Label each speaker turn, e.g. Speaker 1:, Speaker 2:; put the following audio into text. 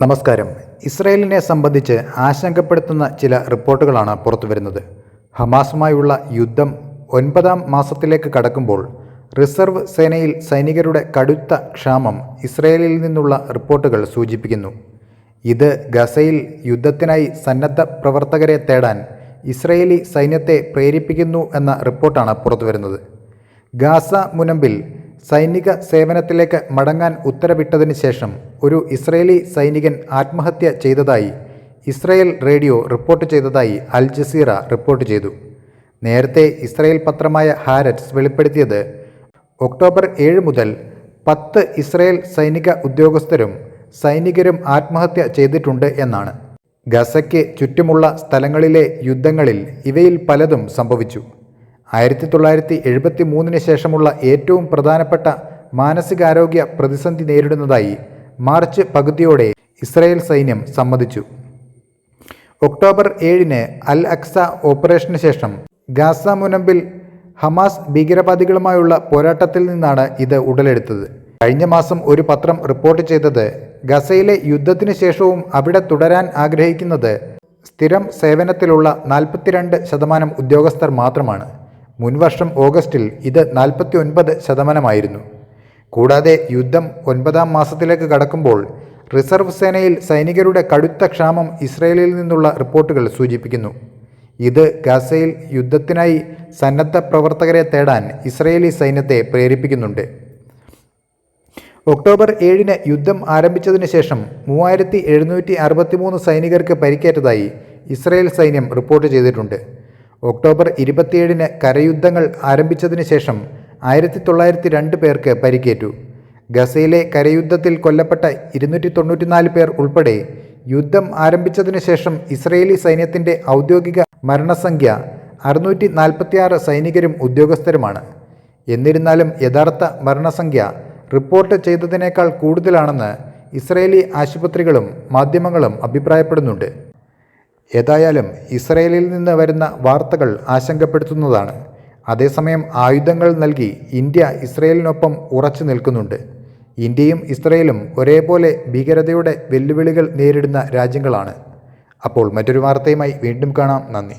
Speaker 1: നമസ്കാരം. ഇസ്രയേലിനെ സംബന്ധിച്ച് ആശങ്കപ്പെടുത്തുന്ന ചില റിപ്പോർട്ടുകളാണ് പുറത്തുവരുന്നത് ഹമാസുമായുള്ള യുദ്ധം ഒൻപതാം മാസത്തിലേക്ക് കടക്കുമ്പോൾ റിസർവ് സേനയിൽ സൈനികരുടെ കടുത്ത ക്ഷാമം ഇസ്രയേലിൽ നിന്നുള്ള റിപ്പോർട്ടുകൾ സൂചിപ്പിക്കുന്നു. ഇത് ഗസയിൽ യുദ്ധത്തിനായി സന്നദ്ധ പ്രവർത്തകരെ തേടാൻ ഇസ്രയേലി സൈന്യത്തെ പ്രേരിപ്പിക്കുന്നു എന്ന റിപ്പോർട്ടാണ് പുറത്തുവരുന്നത് ഗാസ മുനമ്പിൽ സൈനിക സേവനത്തിലേക്ക് മടങ്ങാൻ ഉത്തരവിട്ടതിന് ശേഷം ഒരു ഇസ്രയേലി സൈനികൻ ആത്മഹത്യ ചെയ്തതായി ഇസ്രയേൽ റേഡിയോ റിപ്പോർട്ട് ചെയ്തതായി അൽ ജസീറ റിപ്പോർട്ട് ചെയ്തു. നേരത്തെ ഇസ്രയേൽ പത്രമായ ഹാരറ്റ്സ് വെളിപ്പെടുത്തിയത് ഒക്ടോബർ ഏഴ് മുതൽ പത്ത് ഇസ്രയേൽ സൈനിക ഉദ്യോഗസ്ഥരും സൈനികരും ആത്മഹത്യ ചെയ്തിട്ടുണ്ട് എന്നാണ്. ഗസയ്ക്ക് ചുറ്റുമുള്ള സ്ഥലങ്ങളിലെ യുദ്ധങ്ങളിൽ ഇവയിൽ പലതും സംഭവിച്ചു. ആയിരത്തി തൊള്ളായിരത്തി എഴുപത്തി മൂന്നിന് ശേഷമുള്ള ഏറ്റവും പ്രധാനപ്പെട്ട മാനസികാരോഗ്യ പ്രതിസന്ധി നേരിടുന്നതായി മാർച്ച് പകുതിയോടെ ഇസ്രായേൽ സൈന്യം സമ്മതിച്ചു. ഒക്ടോബർ ഏഴിന് അൽ അക്സ ഓപ്പറേഷന് ശേഷം ഗാസ മുനമ്പിൽ ഹമാസ് ഭീകരവാദികളുമായുള്ള പോരാട്ടത്തിൽ നിന്നാണ് ഇത് ഉടലെടുത്തത്. കഴിഞ്ഞ മാസം ഒരു പത്രം റിപ്പോർട്ട് ചെയ്തത് ഗസയിലെ യുദ്ധത്തിന് ശേഷവും അവിടെ തുടരാൻ ആഗ്രഹിക്കുന്നത് സ്ഥിരം സേവനത്തിലുള്ള നാൽപ്പത്തിരണ്ട് ശതമാനം ഉദ്യോഗസ്ഥർ മാത്രമാണ്. മുൻവർഷം ഓഗസ്റ്റിൽ ഇത് നാൽപ്പത്തി ഒൻപത് ശതമാനമായിരുന്നു. കൂടാതെ യുദ്ധം ഒൻപതാം മാസത്തിലേക്ക് കടക്കുമ്പോൾ റിസർവ് സേനയിൽ സൈനികരുടെ കടുത്ത ക്ഷാമം ഇസ്രയേലിൽ നിന്നുള്ള റിപ്പോർട്ടുകൾ സൂചിപ്പിക്കുന്നു. ഇത് ഗാസയിൽ യുദ്ധത്തിനായി സന്നദ്ധ പ്രവർത്തകരെ തേടാൻ ഇസ്രയേലി സൈന്യത്തെ പ്രേരിപ്പിക്കുന്നുണ്ട്. ഒക്ടോബർ ഏഴിന് യുദ്ധം ആരംഭിച്ചതിന് ശേഷം മൂവായിരത്തി എഴുന്നൂറ്റി അറുപത്തിമൂന്ന് സൈനികർക്ക് പരിക്കേറ്റതായി ഇസ്രയേൽ സൈന്യം റിപ്പോർട്ട് ചെയ്തിട്ടുണ്ട്. ഒക്ടോബർ ഇരുപത്തിയേഴിന് കരയുദ്ധങ്ങൾ ആരംഭിച്ചതിന് ശേഷം ആയിരത്തി തൊള്ളായിരത്തി രണ്ട് പേർക്ക് പരിക്കേറ്റു. ഗസയിലെ കരയുദ്ധത്തിൽ കൊല്ലപ്പെട്ട ഇരുന്നൂറ്റി തൊണ്ണൂറ്റിനാല് പേർ ഉൾപ്പെടെ യുദ്ധം ആരംഭിച്ചതിന് ശേഷം ഇസ്രയേലി സൈന്യത്തിന്റെ ഔദ്യോഗിക മരണസംഖ്യ അറുന്നൂറ്റി നാൽപ്പത്തിയാറ് സൈനികരും ഉദ്യോഗസ്ഥരുമാണ്. എന്നിരുന്നാലും യഥാർത്ഥ മരണസംഖ്യ റിപ്പോർട്ട് ചെയ്തതിനേക്കാൾ കൂടുതലാണെന്ന് ഇസ്രയേലി ആശുപത്രികളും മാധ്യമങ്ങളും അഭിപ്രായപ്പെടുന്നുണ്ട്. ഏതായാലും ഇസ്രയേലിൽ നിന്ന് വരുന്ന വാർത്തകൾ ആശങ്കപ്പെടുത്തുന്നതാണ്. അതേസമയം ആയുധങ്ങൾ നൽകി ഇന്ത്യ ഇസ്രയേലിനൊപ്പം ഉറച്ചു നിൽക്കുന്നുണ്ട്. ഇന്ത്യയും ഇസ്രയേലും ഒരേപോലെ ഭീകരതയുടെ വെല്ലുവിളികൾ നേരിടുന്ന രാജ്യങ്ങളാണ്. അപ്പോൾ മറ്റൊരു വാർത്തയുമായി വീണ്ടും കാണാം. നന്ദി.